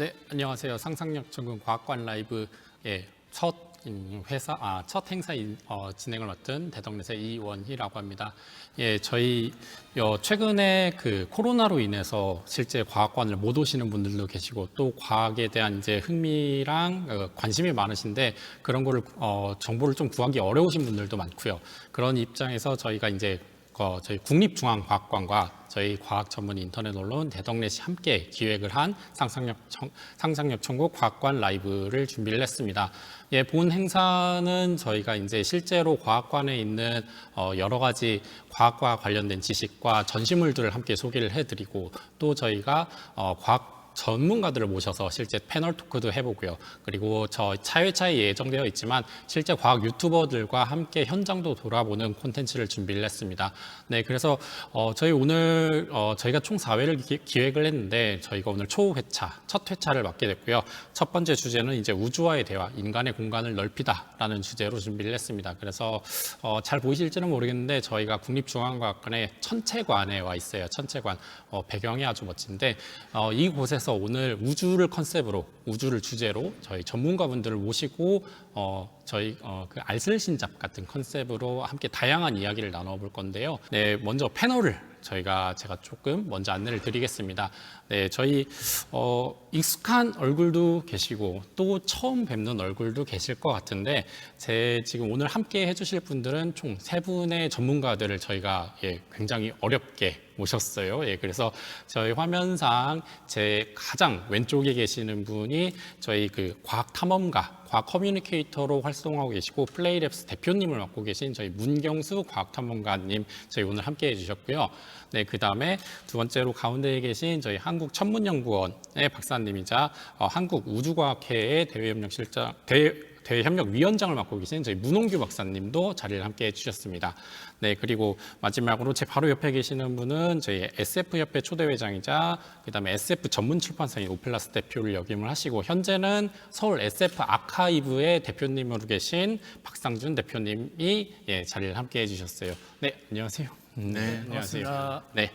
네, 안녕하세요. 상상력 전공 과학관 라이브의 첫 음, 회사, 아, 첫 행사 인- 어, 진행을 맡은 대덕넷의 이원희라고 합니다. 예, 저희 어, 최근에 그 코로나로 인해서 실제 과학관을 못 오시는 분들도 계시고 또 과학에 대한 이제 흥미랑 어, 관심이 많으신데 그런 거를 어, 정보를 좀 구하기 어려우신 분들도 많고요. 그런 입장에서 저희가 이제 어, 저희 국립중앙과학관과 저희 과학 전문 인터넷 언론 대덕넷이 함께 기획을 한 상상력, 청, 상상력 천국 과학관 라이브를 준비를 했습니다. 예, 본 행사는 저희가 이제 실제로 과학관에 있는 어, 여러 가지 과학과 관련된 지식과 전시물들을 함께 소개를 해드리고 또 저희가 어, 과학 전문가들을 모셔서 실제 패널 토크도 해보고요. 그리고 저 차회차에 예정되어 있지만 실제 과학 유튜버들과 함께 현장도 돌아보는 콘텐츠를 준비를 했습니다. 네, 그래서 어, 저희 오늘 어, 저희가 총 4회를 기 획을 했는데 저희가 오늘 초 회차, 첫 회차를 맡게 됐고요. 첫 번째 주제는 이제 우주와의 대화, 인간의 공간을 넓히다라는 주제로 준비를 했습니다. 그래서 어, 잘 보이실지는 모르겠는데 저희가 국립중앙과학관의 천체관에 와 있어요. 천체관 어, 배경이 아주 멋진데 어, 이곳에 서 오늘 우주를 컨셉으로 우주를 주제로 저희 전문가분들을 모시고 어, 저희 어, 그 알쓸신잡 같은 컨셉으로 함께 다양한 이야기를 나눠볼 건데요. 네, 먼저 패널을 저희가 제가 조금 먼저 안내를 드리겠습니다. 네, 저희 어, 익숙한 얼굴도 계시고 또 처음 뵙는 얼굴도 계실 것 같은데 제 지금 오늘 함께 해주실 분들은 총 세 분의 전문가들을 저희가 예, 굉장히 어렵게 모셨어요. 예, 그래서 저희 화면상 제 가장 왼쪽에 계시는 분이 저희 그 과학 탐험가, 과학 커뮤니케이터로 활동하고 계시고 플레이랩스 대표님을 맡고 계신 저희 문경수 과학 탐험가님 저희 오늘 함께 해주셨고요. 네, 그 다음에 두 번째로 가운데에 계신 저희 한국 천문연구원의 박사님이자 어, 한국 우주과학회의 대외협력실장 대 대협력위원장을 맡고 계신 저희 문홍규 박사님도 자리를 함께 해주셨습니다. 네, 그리고 마지막으로 제 바로 옆에 계시는 분은 저희 SF협회 초대회장이자 그다음에 SF 전문 출판사인 오플라스 대표를 역임을 하시고 현재는 서울 SF 아카이브의 대표님으로 계신 박상준 대표님이 예, 자리를 함께 해주셨어요. 네, 안녕하세요. 음, 네, 안녕하세요. 반갑습니다. 네,